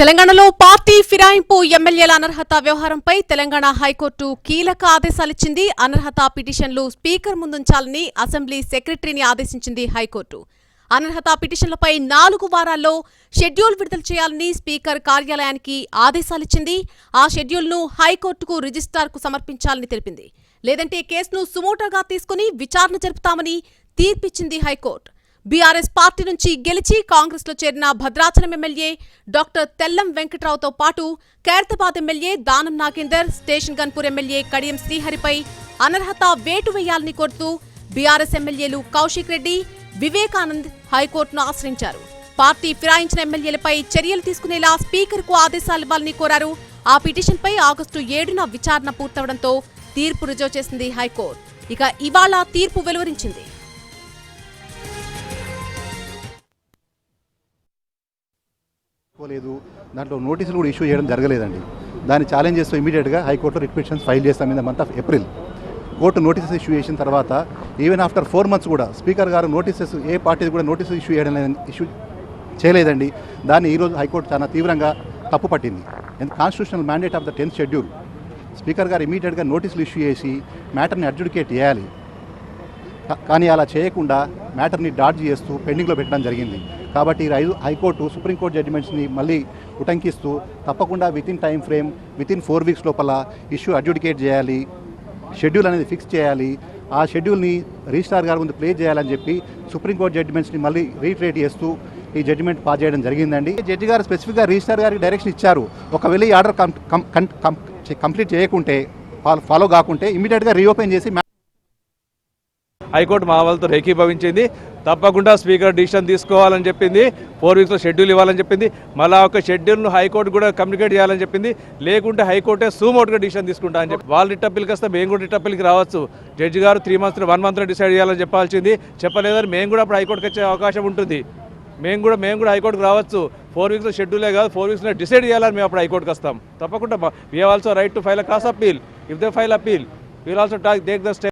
తెలంగాణలో పార్టీ ఫిరాయింపు ఎమ్మెల్యేల అనర్హత వ్యవహారంపై తెలంగాణ హైకోర్టు కీలక ఆదేశాలిచ్చింది. అనర్హత పిటిషన్లు స్పీకర్ ముందుంచాలని అసెంబ్లీ సెక్రటరీని ఆదేశించింది హైకోర్టు. అనర్హత పిటిషన్లపై నాలుగు వారాల్లో షెడ్యూల్ విడుదల చేయాలని స్పీకర్ కార్యాలయానికి ఆదేశాలిచ్చింది. ఆ షెడ్యూల్ను హైకోర్టుకు రిజిస్ట్రార్కు సమర్పించాలని తెలిపింది. లేదంటే కేసును సుమోటోగా తీసుకుని విచారణ జరుపుతామని తీర్పిచ్చింది హైకోర్టు. బీఆర్ఎస్ పార్టీ నుంచి గెలిచి కాంగ్రెస్లో చేరిన భద్రాచలం ఎమ్మెల్యే డాక్టర్ తెల్లం వెంకట్రావుతో పాటు Khairatabad MLA Danam Nagender station Ghanpur MLA Kadiyam శ్రీహరిపై అనర్హత వేటు వేయాలని కోరుతూ బీఆర్ఎస్ ఎమ్మెల్యేలు కౌశిక్ రెడ్డి వివేకానంద్ హైకోర్టును ఆశ్రయించారు. పార్టీ ఫిరాయించిన ఎమ్మెల్యేలపై చర్యలు తీసుకునేలా స్పీకర్కు ఆదేశాలివ్వాలని కోరారు. ఆ పిటిషన్పై ఆగస్టు ఏడున విచారణ పూర్తవడంతో తీర్పు రుజువు చేసింది హైకోర్టు. ఇక ఇవాళ తీర్పు వెలువరించింది. లేదు దాంట్లో నోటీసులు కూడా ఇష్యూ చేయడం జరగలేదండి. దాన్ని ఛాలెంజ్ చేస్తూ ఇమీడియట్గా హైకోర్టులో రిట్ పిటిషన్స్ ఫైల్ చేస్తాం in the month of April court notices issue చేసిన తర్వాత ఈవెన్ ఆఫ్టర్ ఫోర్ మంత్స్ కూడా స్పీకర్ గారు నోటీసెస్ ఏ పార్టీ కూడా నోటీసెస్ ఇష్యూ చేయడం ఇష్యూ చేయలేదండి. దాన్ని ఈరోజు హైకోర్టు చాలా తీవ్రంగా తప్పు పట్టింది. And constitutional mandate of the tenth schedule speaker గారు ఇమీడియట్గా నోటీసులు ఇష్యూ చేసి మ్యాటర్ని అడ్జుడికేట్ చేయాలి. కానీ అలా చేయకుండా మ్యాటర్ని డాడ్జ్ చేస్తూ పెండింగ్లో పెట్టడం జరిగింది. కాబట్టి ఈ రైలు హైకోర్టు సుప్రీంకోర్టు జడ్జిమెంట్స్ని మళ్ళీ ఉటంకిస్తూ తప్పకుండా within time frame within four weeks లోపల ఇష్యూ అడ్జుడికేట్ చేయాలి షెడ్యూల్ అనేది ఫిక్స్ చేయాలి ఆ షెడ్యూల్ని రిజిస్ట్రార్ గారి ముందు ప్లే చేయాలని చెప్పి సుప్రీంకోర్టు జడ్జిమెంట్స్ని మళ్ళీ రీట్రేట్ చేస్తూ ఈ జడ్జిమెంట్ పాస్ చేయడం జరిగిందండి. జడ్జి గారు స్పెసిఫిక్గా రిజిస్ట్రార్ గారికి డైరెక్షన్ ఇచ్చారు. ఒకవేళ ఈ ఆర్డర్ కంప్లీట్ చేయకుంటే ఫాలో కాకుంటే ఇమీడియట్గా రీఓపెన్ చేసి హైకోర్టు మా వాళ్ళతో ఏకీభవించింది తప్పకుండా స్పీకర్ డిసిషన్ తీసుకోవాలని చెప్పింది. ఫోర్ వీక్స్లో షెడ్యూల్ ఇవ్వాలని చెప్పింది. మళ్ళా ఒక షెడ్యూల్ను హైకోర్టు కూడా కమ్యూనికేట్ చేయాలని చెప్పింది. లేకుంటే హైకోర్టే సూమౌట్గా డిసిషన్ తీసుకుంటా అని చెప్పి. వాళ్ళు రిటప్పిల్కి వస్తే మేము కూడా రిటప్పిల్కి రావచ్చు. జడ్జి గారు త్రీ మంత్స్ వన్ మంత్లో డిసైడ్ చేయాలని చెప్పాల్సింది. చెప్పలేదని మేము కూడా అప్పుడు హైకోర్టుకి వచ్చే అవకాశం ఉంటుంది. మేము కూడా మేము కూడా హైకోర్టుకు రావచ్చు. ఫోర్ వీక్స్లో షెడ్యూలే కాదు ఫోర్ వీక్స్లో డిసైడ్ చేయాలని మేము అప్పుడు హైకోర్టుకి వస్తాం. తప్పకుండా we also right to file a cross appeal if they file appeal we'll also take the step